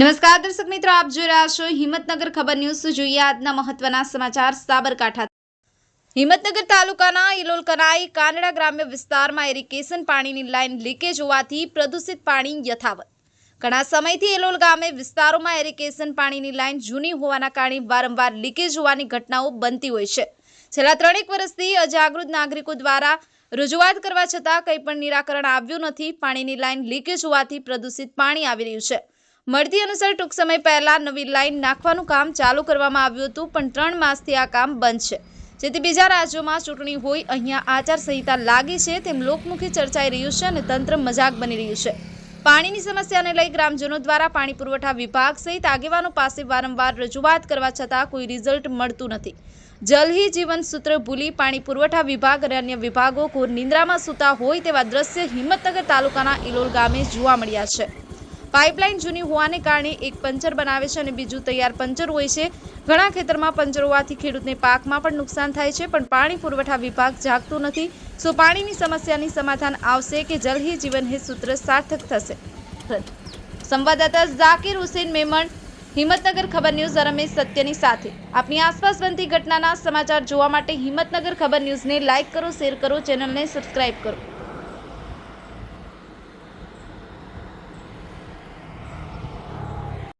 નમસ્કાર દર્શક મિત્રો, આપ જોઈ રહ્યા છો હિંમતનગર ખબર ન્યૂઝ. જોઈએ આજના મહત્વના સમાચાર સાબરકાંઠા. હિંમતનગર તાલુકાના ઇલોલ કાનડા ગ્રામ્ય વિસ્તારમાં ઇરિગેશન પાણીની લાઇન લીકેજ હોવાથી પ્રદૂષિત પાણી યથાવત. ઘણા સમયથી એલોલ ગામે વિસ્તારોમાં ઇરિગેશન પાણીની લાઇન જૂની હોવાના કારણે વારંવાર લીકેજ હોવાની ઘટનાઓ બનતી હોય છે. છેલ્લા ત્રણેક વર્ષથી અજાગૃત નાગરિકો દ્વારા રજૂઆત કરવા છતાં કંઈ પણ નિરાકરણ આવ્યું નથી. પાણીની લાઇન લીકેજ હોવાથી પ્રદૂષિત પાણી આવી રહ્યું છે. મળતી અનુસાર ટૂંક સમય પહેલા નવી લાઇન નાખવાનું કામ ચાલુ કરવામાં આવ્યું હતું, પણ ત્રણ માસથી આ કામ બંધ છે. જેથી બીજા રાજ્યોમાં ચૂંટણી હોય, અહીંયા આચારસંહિતા લાગી છે, તેમ લોકમુખી ચર્ચાઈ રહ્યું છે અને તંત્ર મજાક બની રહ્યું છે. પાણીની સમસ્યાને લઈ ગ્રામજનો દ્વારા પાણી પુરવઠા વિભાગ સહિત આગેવાનો પાસે વારંવાર રજૂઆત કરવા છતાં કોઈ રિઝલ્ટ મળતું નથી. જલ હી જીવન સૂત્ર ભૂલી પાણી પુરવઠા વિભાગ અને અન્ય વિભાગો ઘોર નિંદ્રામાં સૂતા હોય તેવા દ્રશ્ય હિંમતનગર તાલુકાના ઇલોલ ગામે જોવા મળ્યા છે. પાઇપલાઇન જૂની હોવાને કારણે એક પંચર બનાવે છે અને બીજું તૈયાર પંચર હોય છે. ઘણા ખેતરમાં પંચર હોવાથી ખેડૂતને પાકમાં પણ નુકસાન થાય છે, પણ પાણી પુરવઠા વિભાગ જાગતું નથી. સો પાણીની સમસ્યાની સમાધાન આવશે કે જલ હી જીવન હે સૂત્ર સાર્થક થશે? સંવાદદાતા ઝાકીર હુસેન મેમણ, હિંમતનગર ખબર ન્યૂઝ રમેશ સત્યની સાથે. આપની આસપાસ બનતી ઘટનાના સમાચાર જોવા માટે હિંમતનગર ખબર ન્યૂઝને લાઇક કરો, શેર કરો, ચેનલને સબસ્ક્રાઇબ કરો.